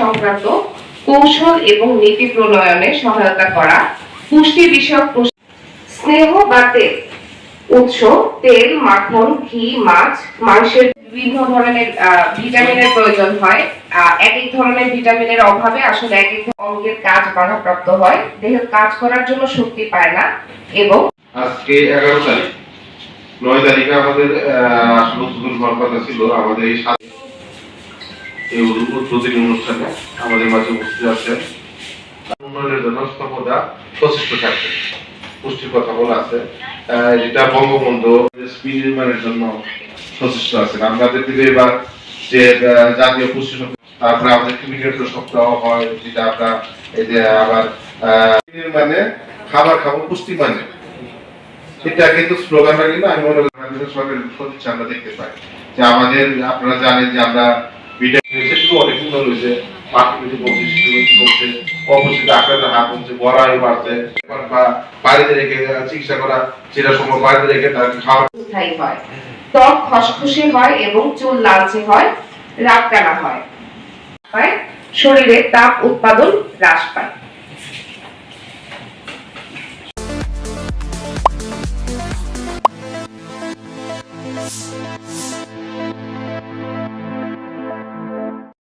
সংক্রান্ত কৌশল এবং নীতি প্রণয়নে সহায়তা করা, পুষ্টি বিষয়ক স্নেহ বা তেল, উৎস, তেল, মাখন, ঘি, মাছ, মাংসের বিভিন্ন ধরনের ভিটামিনের প্রয়োজন হয়। এক এক ধরনের ভিটামিনের অভাবে আসলে এক এক অঙ্গের কাজ বাধাপ্রাপ্ত হয়। দেহ কাজ করার জন্য শক্তি পায় না এবং আজকে এগারো তারিখ। নয় তারিখে আমাদের আসলে উদ্বোধন হওয়ার ছিল। আমাদের এই এই উদ্বোধন অনুষ্ঠানে আমাদের মাঝে উপস্থিত আছেন। উন্নয়নের জন্য সর্বদা পুষ্টির কথা বলা আছে। যেটা বঙ্গবন্ধু নির্মাণের জন্য সচেষ্ট আছেন আপনাদের দিকে এবার যে জাতীয় পুষ্টি তারপরে আমাদের সপ্তাহ হয়, যেটা আমরা এই যে আবার মানে খাবার খাব, পুষ্টি মানে। এটা কিন্তু স্লোগানটা আমি মনে করি সরকারের আমরা দেখতে পাই। যে আমাদের, আপনারা জানেন যে আমরা ভিটামিন সেগুলো হাত বাড়ছে বা বাড়িতে রেখে চিকিৎসা করা সেটা সময় বাড়িতে রেখে খাওয়া হয় ত্বক খসখসে হয় এবং চুল লালচে হয়, রাতকানা হয় হয়, শরীরে তাপ উৎপাদন হ্রাস পায়